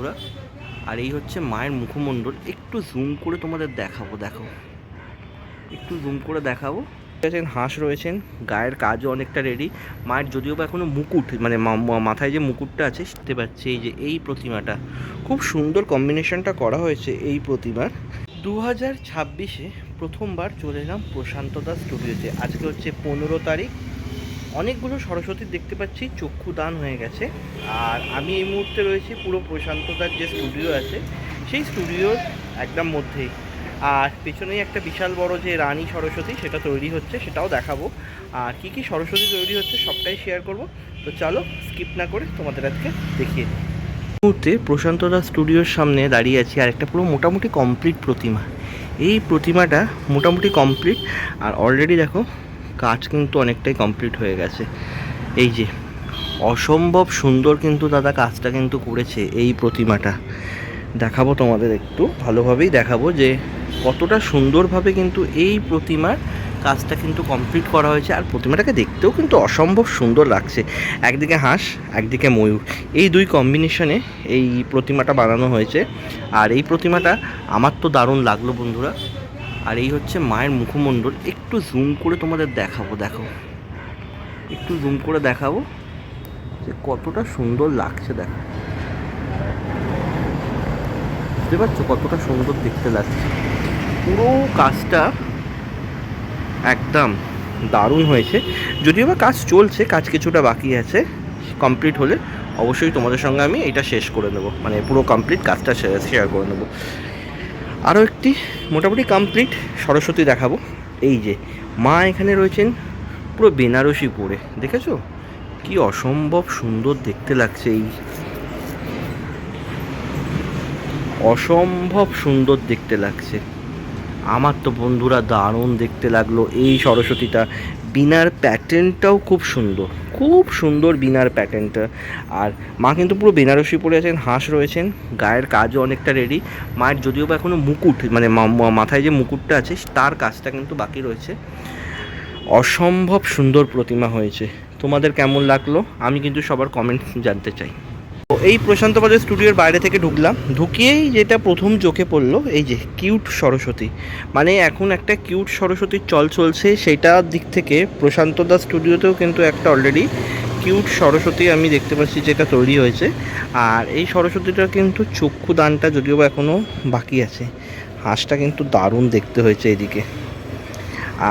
বন্ধুরা। আর এই হচ্ছে মায়ের মুখমণ্ডল। একটু জুম করে তোমাদের দেখাবো, দেখো। একটু জুম করে দেখাবো। আছেন হাঁস রয়েছেন, গায়ের কাজও অনেকটা রেডি মায়ের যদিও বা এখনও মুকুট মানে মাথায় যে মুকুটটা আছে, দেখতে পাচ্ছি এই যে এই প্রতিমাটা। খুব সুন্দর কম্বিনেশনটা করা হয়েছে এই প্রতিমার। দু হাজার ছাব্বিশে প্রথমবার চলে এলাম প্রশান্ত দাস স্টুডিওতে আজকে হচ্ছে পনেরো তারিখ। অনেকগুলো সরস্বতী দেখতে পাচ্ছি চক্ষু দান হয়ে গেছে। আর আমি এই মুহূর্তে রয়েছি পুরো প্রশান্তদার যে স্টুডিও আছে, সেই স্টুডিওর একদম মধ্যেই। আর পেছনেই একটা বিশাল বড় যে রানী সরস্বতী, সেটা তৈরি হচ্ছে, সেটাও দেখাবো। আর কী কী সরস্বতী তৈরি হচ্ছে, সবটাই শেয়ার করব। তো চলো স্কিপ না করে তোমাদের আজকে দেখিয়ে দিই। মুহূর্তে প্রশান্ত দাস স্টুডিওর সামনে দাঁড়িয়ে আছি, আর একটা পুরো মোটামুটি কমপ্লিট প্রতিমা। এই প্রতিমাটা মোটামুটি কমপ্লিট আর অলরেডি দেখো কাজ কিন্তু অনেকটাই কমপ্লিট হয়ে গেছে। এই যে, অসম্ভব সুন্দর কিন্তু দাদা কাজটা কিন্তু করেছে এই প্রতিমাটা। দেখাবো তোমাদের একটু, ভালোভাবেই দেখাবো যে কতটা সুন্দরভাবে কিন্তু এই প্রতিমার কাজটা কিন্তু কমপ্লিট করা হয়েছে আর প্রতিমাটাকে দেখতেও কিন্তু অসম্ভব সুন্দর লাগছে। একদিকে হাঁস, একদিকে ময়ূর। এই দুই কম্বিনেশনে এই প্রতিমাটা বানানো হয়েছে। আর এই প্রতিমাটা আমার তো দারুণ লাগল বন্ধুরা। আর এই হচ্ছে মায়ের মুখমণ্ডল। একটু জুম করে তোমাদের দেখাবো, দেখো। একটু জুম করে দেখাবো যে কতটা সুন্দর লাগছে, দেখো। বুঝতে পারছ? কতটা সুন্দর দেখতে লাগছে। পুরো কাজটা একদম দারুণ হয়েছে। যদিও বা কাজ চলছে, কাজ কিছুটা বাকি আছে কমপ্লিট হলে অবশ্যই তোমাদের সঙ্গে আমি এটা শেষ করে নেব। মানে পুরো কমপ্লিট কাজটা শেয়ার করে নেব। আরও একটি মোটামুটি কমপ্লিট সরস্বতী দেখাবো। এই যে, মা এখানে রয়েছেন পুরো বেনারসি পরে, দেখেছ? কি অসম্ভব সুন্দর দেখতে লাগছে এই। অসম্ভব সুন্দর দেখতে লাগছে। আমার তো বন্ধুরা দারুণ দেখতে লাগল এই সরস্বতীটা। বিনার প্যাটার্নটাও খুব সুন্দর। খুব সুন্দর বিনার প্যাটার্নটা আর মা কিন্তু পুরো বেনারসি পরে আছেন, হাঁস রয়েছেন, গায়ের কাজও অনেকটা রেডি মায়ের যদিও বা এখনও মুকুট মানে মাথায় যে মুকুটটা আছে, তার কাজটা কিন্তু বাকি রয়েছে। অসম্ভব সুন্দর প্রতিমা হয়েছে। তোমাদের কেমন লাগল? আমি কিন্তু সবার কমেন্ট জানতে চাই। এই প্রশান্ত বাজার স্টুডিওর বাইরে থেকে ঢুকলাম। ঢুকিয়েই যেটা প্রথম চোখে পড়ল, এই যে কিউট সরস্বতী। মানে এখন একটা কিউট সরস্বতীর চল চলছে সেটার দিক থেকে প্রশান্ত দাস স্টুডিওতেও কিন্তু একটা অলরেডি কিউট সরস্বতী আমি দেখতে পাচ্ছি যেটা তৈরি হয়েছে। আর এই সরস্বতীটার কিন্তু চক্ষু দানটা যদিও বা এখনও বাকি আছে। হাঁসটা কিন্তু দারুণ দেখতে হয়েছে এদিকে।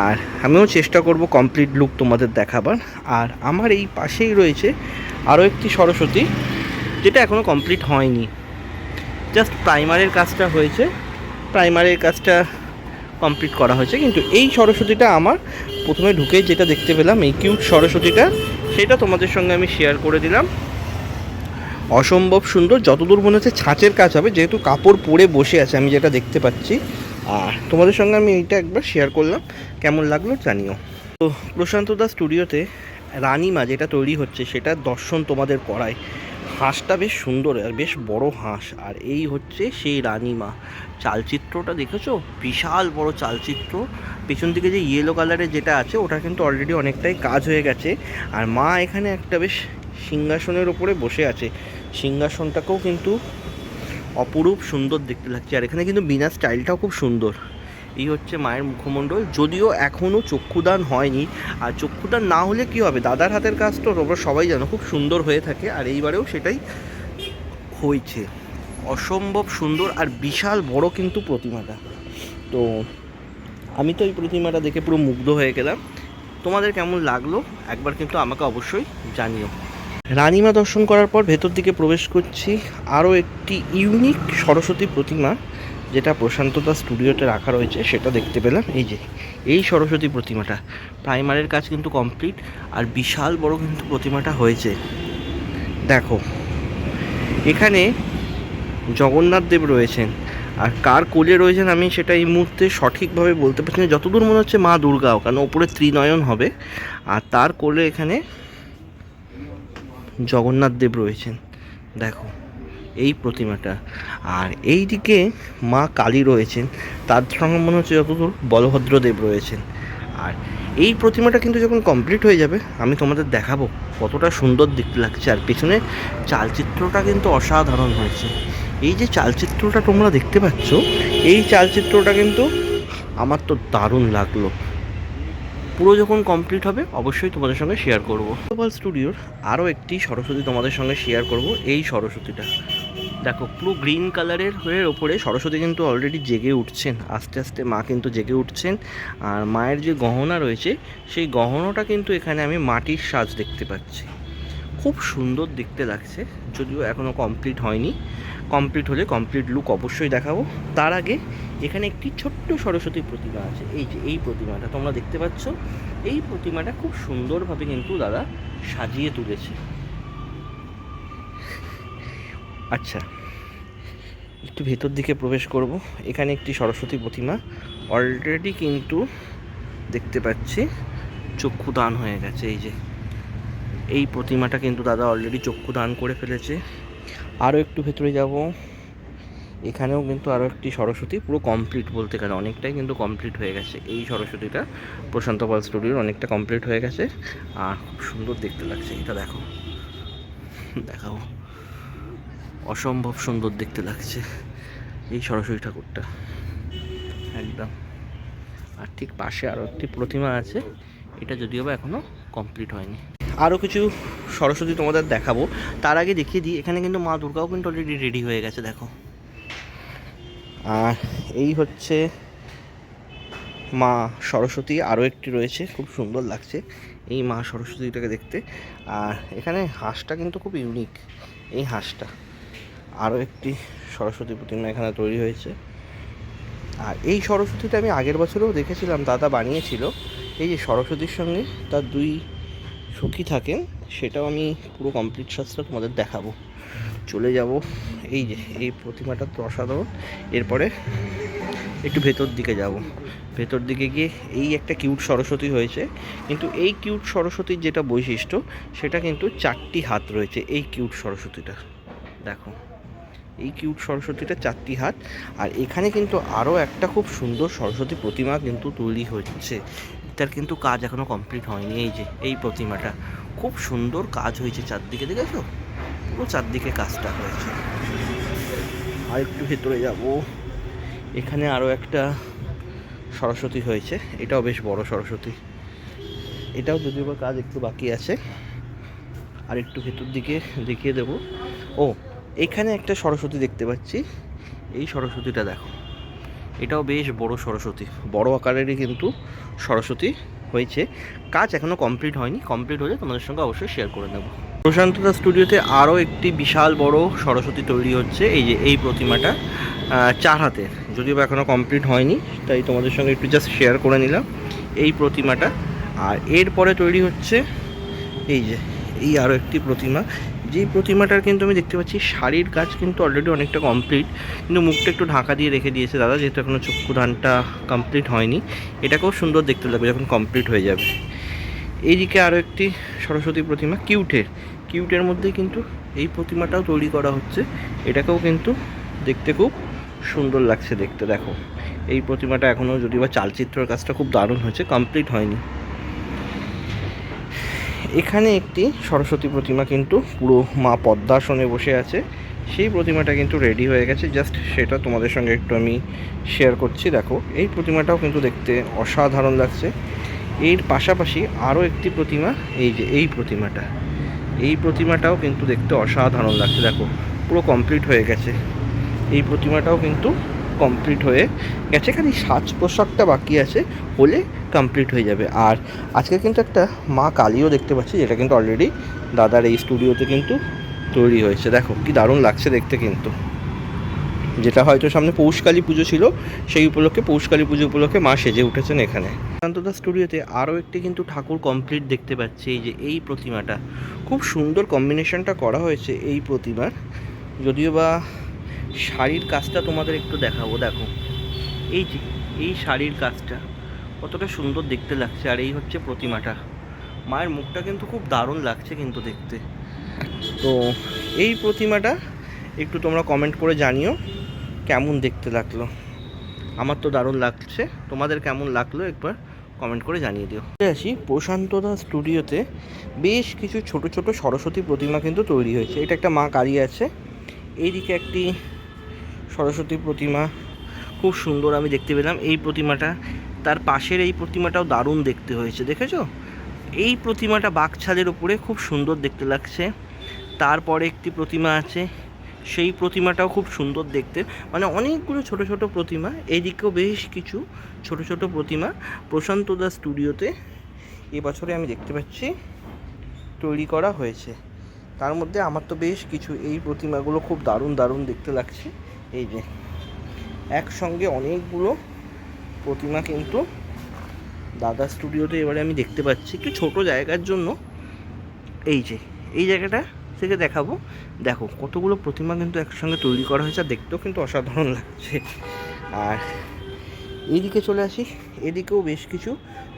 আর আমিও চেষ্টা করব কমপ্লিট লুক তোমাদের দেখাবার। আর আমার এই পাশেই রয়েছে আরও একটি সরস্বতী। যেটা এখনও কমপ্লিট হয়নি। জাস্ট প্রাইমারের কাজটা হয়েছে। প্রাইমারের কাজটা কমপ্লিট করা হয়েছে। কিন্তু এই সরস্বতীটা আমার প্রথমে ঢুকে যেটা দেখতে পেলাম, এই কিউট সরস্বতীটা, সেটা তোমাদের সঙ্গে আমি শেয়ার করে দিলাম। অসম্ভব সুন্দর, যতদূর মনে হচ্ছে ছাঁচের কাজ হবে, যেহেতু কাপড় পরে বসে আছে, আমি যেটা দেখতে পাচ্ছি। আর তোমাদের সঙ্গে আমি এইটা একবার শেয়ার করলাম। কেমন লাগল জানিও। তো প্রশান্ত দাস স্টুডিওতে রানিমা যেটা তৈরি হচ্ছে, সেটা দর্শন তোমাদের করায়। হাঁসটা বেশ সুন্দর আর বেশ বড় হাঁস। আর এই হচ্ছে সেই রানীমা। চালচিত্রটা দেখেছ? বিশাল বড় চালচিত্র। পেছন দিকে যে ইয়েলো কালারের যেটা আছে, ওটা কিন্তু অলরেডি অনেকটাই কাজ হয়ে গেছে। আর মা এখানে একটা বেশ সিংহাসনের ওপরে বসে আছে। সিংহাসনটাকেও কিন্তু অপরূপ সুন্দর দেখতে লাগছে। আর এখানে কিন্তু বিনা স্টাইলটাও খুব সুন্দর। এই হচ্ছে মায়ের মুখমণ্ডল। যদিও এখনও চক্ষুদান হয়নি। আর চক্ষুদান না হলে কি হবে? দাদার হাতের কাজ তো তোমরা সবাই জানো, খুব সুন্দর হয়ে থাকে। আর এইবারেও সেটাই হয়েছে। অসম্ভব সুন্দর আর বিশাল বড় কিন্তু প্রতিমাটা। তো আমি তো এই প্রতিমাটা দেখে পুরো মুগ্ধ হয়ে গেলাম। তোমাদের কেমন লাগল? একবার কিন্তু আমাকে অবশ্যই জানিও। রানীমা দর্শন করার পর ভেতর দিকে প্রবেশ করছি। আরও একটি ইউনিক সরস্বতী প্রতিমা। যেটা প্রশান্ত দাস স্টুডিওতে রাখা রয়েছে, সেটা দেখতে পেলাম। এই যে, এই সরস্বতী প্রতিমাটা। প্রাইমারের কাজ কিন্তু কমপ্লিট, আর বিশাল বড় কিন্তু প্রতিমাটা হয়েছে। দেখো, এখানে জগন্নাথ দেব রয়েছেন। আর কার কোলে রয়েছেন আমি সেটা এই মুহূর্তে সঠিকভাবে বলতে পারছি না। যতদূর মনে হচ্ছে মা দুর্গাও কারণ ওপরে ত্রিনয়ন হবে। আর তার কোলে এখানে জগন্নাথ দেব রয়েছেন। দেখো এই প্রতিমাটা। আর এই দিকে মা কালী রয়েছেন। তার সঙ্গে মনে হচ্ছে যতদূর বলভদ্র দেব রয়েছেন। আর এই প্রতিমাটা কিন্তু যখন কমপ্লিট হয়ে যাবে, আমি তোমাদের দেখাবো কতটা সুন্দর দেখতে লাগছে। আর পেছনে চালচিত্রটা কিন্তু অসাধারণ হয়েছে। এই যে চালচিত্রটা তোমরা দেখতে পাচ্ছ, এই চালচিত্রটা কিন্তু আমার তো দারুণ লাগল। পুরো যখন কমপ্লিট হবে, অবশ্যই তোমাদের সঙ্গে শেয়ার করব। গ্লোবাল স্টুডিওর আরও একটি সরস্বতী তোমাদের সঙ্গে শেয়ার করব, এই সরস্বতীটা। দেখো, পুরো গ্রিন কালারের হয়ে ওপরে সরস্বতী কিন্তু অলরেডি জেগে উঠছেন, আস্তে আস্তে মা কিন্তু জেগে উঠছেন। আর মায়ের যে গহনা রয়েছে, সেই গহনাটা কিন্তু এখানে আমি মাটির সাজ দেখতে পাচ্ছি। খুব সুন্দর দেখতে লাগছে, যদিও এখনও কমপ্লিট হয়নি। কমপ্লিট হলে কমপ্লিট লুক অবশ্যই দেখাবো। তার আগে এখানে একটি ছোট্ট সরস্বতী প্রতিমা আছে। এই যে, এই প্রতিমাটা তোমরা দেখতে পাচ্ছ, এই প্রতিমাটা খুব সুন্দরভাবে কিন্তু দাদা সাজিয়ে তুলেছে। আচ্ছা। একটু ভেতর দিকে প্রবেশ করব। এখানে একটি সরস্বতী প্রতিমা। অলরেডি কিন্তু দেখতে পাচ্ছি চক্ষু দান হয়ে গেছে। এই যে, এই প্রতিমাটা কিন্তু দাদা অলরেডি চক্ষু দান করে ফেলেছে। আরও একটু ভেতরে যাব। এখানেও কিন্তু আরও একটি সরস্বতী, পুরো কমপ্লিট বলতে গেলে অনেকটাই কিন্তু কমপ্লিট হয়ে গেছে। এই সরস্বতীটা প্রশান্ত পাল স্টুডিওর অনেকটা কমপ্লিট হয়ে গেছে। আর খুব সুন্দর দেখতে লাগছে। এটা দেখো দেখাও। অসম্ভব সুন্দর দেখতে লাগছে এই সরস্বতী ঠাকুরটা। একদম। আর ঠিক পাশে আরও একটি প্রতিমা আছে, এটা যদিও বা এখনও কমপ্লিট হয়নি। আরও কিছু সরস্বতী তোমাদের দেখাবো। তার আগে দেখিয়ে দিই, এখানে কিন্তু মা দুর্গাও কিন্তু অলরেডি রেডি হয়ে গেছে, দেখো। আর এই হচ্ছে মা সরস্বতী আরও একটি রয়েছে, খুব সুন্দর লাগছে এই মা সরস্বতীটাকে দেখতে। আর এখানে হাঁসটা কিন্তু খুব ইউনিক এই হাঁসটা। আরও একটি সরস্বতী প্রতিমা এখানে তৈরি হয়েছে। আর এই সরস্বতীটা আমি আগের বছরেও দেখেছিলাম দাদা বানিয়েছিল। এই যে সরস্বতীর সঙ্গে তার দুই সখী থাকেন, সেটাও আমি পুরো কমপ্লিট সাজটা তোমাদের দেখাবো। চলে যাব এই যে, এই প্রতিমাটা তো অসাধারণ এরপরে একটু ভেতর দিকে যাব। ভেতর দিকে গিয়ে এই একটা কিউট সরস্বতী হয়েছে। কিন্তু এই কিউট সরস্বতীর যেটা বৈশিষ্ট্য, সেটা কিন্তু চারটি হাত রয়েছে এই কিউট সরস্বতীটা দেখো। এই কিউট সরস্বতীটা চারটি হাত। আর এখানে কিন্তু আরও একটা খুব সুন্দর সরস্বতী প্রতিমা কিন্তু তৈরি হচ্ছে। এটার কিন্তু কাজ এখনও কমপ্লিট হয়নি। এই যে, এই প্রতিমাটা। খুব সুন্দর কাজ হয়েছে চারদিকে, দেখেছ? পুরো চারদিকে কাজটা হয়েছে। আর একটু ভেতরে যাব। এখানে আরও একটা সরস্বতী হয়েছে। এটাও বেশ বড় সরস্বতী। এটাও যদিও কাজ একটু বাকি আছে। আর একটু ভেতর দিকে দেখিয়ে দেব। ও এখানে একটা সরস্বতী দেখতে পাচ্ছি। এই সরস্বতীটা দেখো। এটাও বেশ বড় সরস্বতী। বড় আকারেরই কিন্তু সরস্বতী হয়েছে। কাজ এখনও কমপ্লিট হয়নি। কমপ্লিট হলে তোমাদের সঙ্গে অবশ্যই শেয়ার করে নেব। প্রশান্তদা স্টুডিওতে আরও একটি বিশাল বড় সরস্বতী তৈরি হচ্ছে। এই যে, এই প্রতিমাটা চার হাতের। যদিও বা এখনও কমপ্লিট হয়নি, তাই তোমাদের সঙ্গে একটু জাস্ট শেয়ার করে নিলাম এই প্রতিমাটা। আর এরপরে তৈরি হচ্ছে, এই যে, এই আরও একটি প্রতিমা। যেই প্রতিমাটার কিন্তু আমি দেখতে পাচ্ছি, শাড়ির কাজ কিন্তু অলরেডি অনেকটা কমপ্লিট কিন্তু মুখটা একটু ঢাকা দিয়ে রেখে দিয়েছে দাদা, যেহেতু এখনও চক্ষু ধানটা কমপ্লিট হয়নি। এটাকেও সুন্দর দেখতে লাগবে যখন কমপ্লিট হয়ে যাবে। এইদিকে আরও একটি সরস্বতী প্রতিমা, কিউটের। কিউটের মধ্যে কিন্তু এই প্রতিমাটাও তৈরি করা হচ্ছে। এটাকেও কিন্তু দেখতে খুব সুন্দর লাগছে দেখতে, দেখো। এই প্রতিমাটা এখনও যদি বা চালচিত্রের কাজটা খুব দারুণ হয়েছে কমপ্লিট হয়নি। এখানে একটি সরস্বতী প্রতিমা কিন্তু পুরো মা পদ্মাসনে বসে আছে। সেই প্রতিমাটা কিন্তু রেডি হয়ে গেছে। জাস্ট সেটা তোমাদের সঙ্গে একটু আমি শেয়ার করছি। দেখো, এই প্রতিমাটাও কিন্তু দেখতে অসাধারণ লাগছে। এর পাশাপাশি আরও একটি প্রতিমা, এই যে এই প্রতিমাটা। এই প্রতিমাটাও কিন্তু দেখতে অসাধারণ লাগছে। দেখো, পুরো কমপ্লিট হয়ে গেছে। এই প্রতিমাটাও কিন্তু কমপ্লিট হয়ে গেছে। খালি সাজ পোশাকটা বাকি আছে, হলে কমপ্লিট হয়ে যাবে। আর আজকে কিন্তু একটা মা কালীও দেখতে পাচ্ছি, যেটা কিন্তু অলরেডি দাদার এই স্টুডিওতে কিন্তু তৈরি হয়েছে। দেখো, কি দারুণ লাগছে দেখতে কিন্তু। যেটা হয়তো সামনে পৌষকালী পুজো ছিল, সেই উপলক্ষে পৌষকালী পুজো উপলক্ষে মা সেজে উঠেছেন এখানে। শান্তদা স্টুডিওতে আরও একটি কিন্তু ঠাকুর কমপ্লিট দেখতে পাচ্ছি, এই যে এই প্রতিমাটা। খুব সুন্দর কম্বিনেশনটা করা হয়েছে এই প্রতিমার। যদিও বা শাড়ির কাজটা তোমাদের একটু দেখাবো, দেখো। এই যে, এই শাড়ির কাজটা কতটা সুন্দর দেখতে লাগছে, আর এই হচ্ছে প্রতিমাটা। মায়ের মুখটা কিন্তু খুব দারুণ লাগছে কিন্তু দেখতে। তো এই প্রতিমাটা একটু তোমরা কমেন্ট করে জানিও, কেমন দেখতে লাগল? আমার তো দারুণ লাগছে, তোমাদের কেমন লাগল একবার কমেন্ট করে জানিয়ে দিও। আসি প্রশান্তদা স্টুডিওতে। বেশ কিছু ছোট ছোট সরস্বতী প্রতিমা কিন্তু তৈরি হয়েছে। এটা একটা মা কালী আছে। এইদিকে একটি সরস্বতী প্রতিমা। খুব সুন্দর আমি দেখতে পেলাম এই প্রতিমাটা। তার পাশের এই প্রতিমাটাও দারুণ দেখতে হয়েছে, দেখেছ? এই প্রতিমাটা বাঘছালের উপরে খুব সুন্দর দেখতে লাগছে। তারপরে একটি প্রতিমা আছে, সেই প্রতিমাটাও খুব সুন্দর দেখতে। মানে অনেকগুলো ছোট ছোট প্রতিমা এইদিকেও বেশ কিছু ছোট ছোট প্রতিমা। প্রশান্ত দা স্টুডিওতে এবছরে আমি দেখতে পাচ্ছি, তৈরি করা হয়েছে। তার মধ্যে আমার তো বেশ কিছু এই প্রতিমাগুলো খুব দারুণ দারুণ দেখতে লাগছে। এই যে, একসঙ্গে অনেকগুলো প্রতিমা কিন্তু দাদা স্টুডিওতে এবারে আমি দেখতে পাচ্ছি। একটু ছোট জায়গার জন্য এই যে, এই জায়গাটা থেকে দেখাবো। দেখো, কতগুলো প্রতিমা কিন্তু একসঙ্গে তৈরি করা হয়েছে আর দেখতেও কিন্তু অসাধারণ লাগছে। আর এইদিকে চলে আসি, এদিকেও বেশ কিছু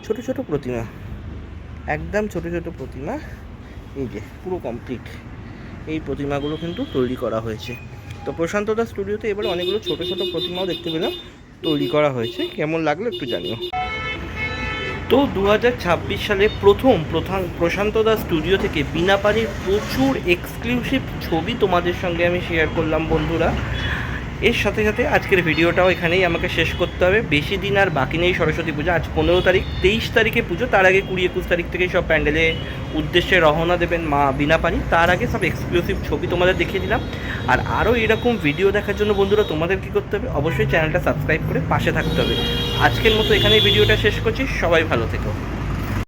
ছোট ছোট প্রতিমা, একদম ছোট ছোট প্রতিমা। এই যে, পুরো কমপ্লিট এই প্রতিমাগুলো কিন্তু তৈরি করা হয়েছে। তো প্রশান্ত দাস স্টুডিওতে এবারে অনেকগুলো ছোট ছোট প্রতিমাও দেখতে পেলাম। তৈরি করা হয়েছে। কেমন লাগল একটু জানিও। তো দু সালে প্রথম প্রশান্ত দাস স্টুডিও থেকে বিনা পানির প্রচুর এক্সক্লুসিভ ছবি তোমাদের সঙ্গে আমি শেয়ার করলাম বন্ধুরা। এর সাথে সাথে আজকের ভিডিওটাও এখানেই আমাকে শেষ করতে হবে। বেশি দিন আর বাকি নেই সরস্বতী পুজো। আজ পনেরো তারিখ, তেইশ তারিখে পুজো, তার আগে কুড়ি একুশ তারিখ থেকে সব প্যান্ডেলে উদ্দেশ্যে রওনা দেবেন মা বিনা পানি। তার আগে সব এক্সক্লুসিভ ছবি তোমাদের দেখিয়ে দিলাম। আর আরও এরকম ভিডিও দেখার জন্য বন্ধুরা, তোমাদের কী করতে হবে? অবশ্যই চ্যানেলটা সাবস্ক্রাইব করে পাশে থাকতে হবে। আজকের মতো এখানেই ভিডিওটা শেষ করছি। সবাই ভালো থেকো।